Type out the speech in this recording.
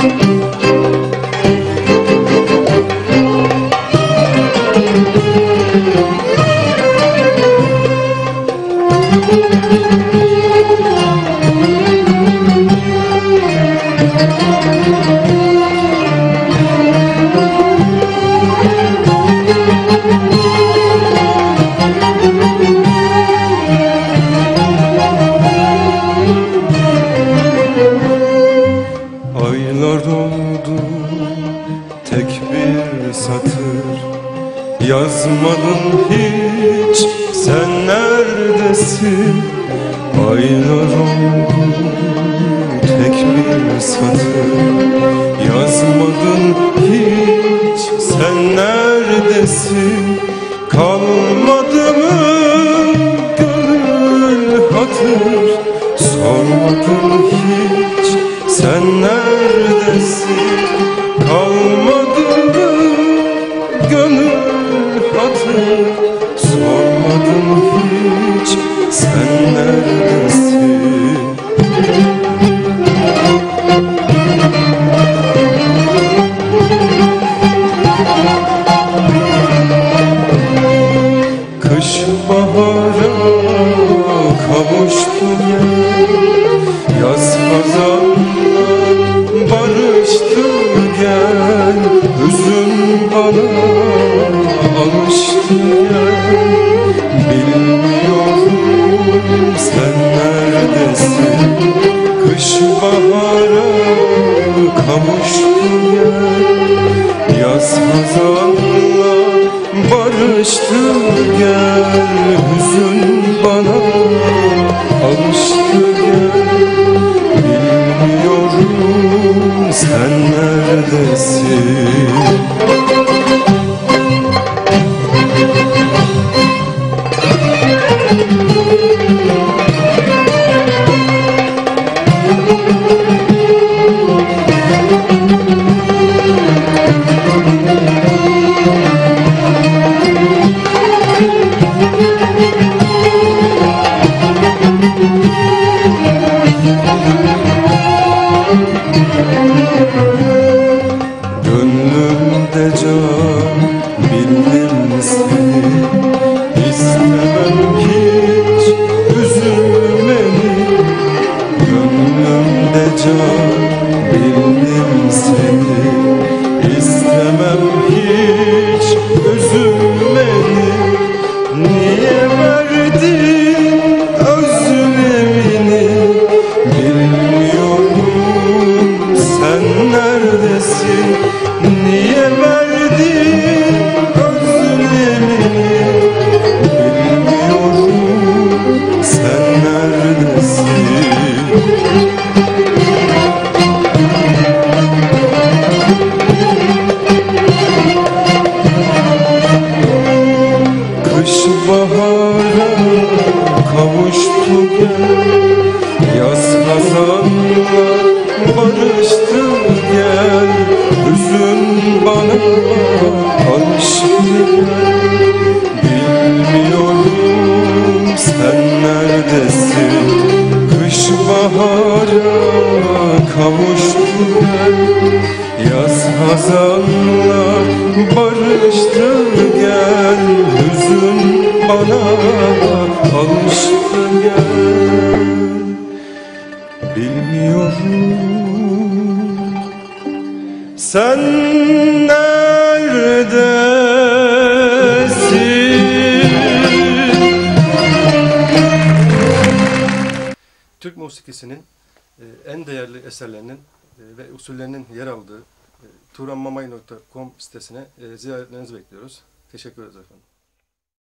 Aylar satır Yazmadın hiç sen neredesin? Aylar oldu tek bir satır Yazmadın hiç sen neredesin? Kalmadı mı gönül hatır? Sormadın Sormadın hiç sen neredesin Bilmiyorum sen neredesin? Kış bahara kavuştu gel. Yaz hazanla barıştı gel. Hüzün bana alıştı gel. Bilmiyorum sen neredesin can seni. İstemem hiç üzülmeni Niye verdin özlemini Bilmiyorum sen neredesin Gel Bilmiyorum sen neredesin? Kış bahara kavuştu Yaz hazanla barıştı gel Hüzün bana alıştı gel. Bilmiyorum sen neredesin Türk musikisinin e, en değerli eserlerinin e, ve usullerinin yer aldığı e, turanmamay.com sitesine ziyaretlerinizi bekliyoruz. Teşekkür ederiz efendim.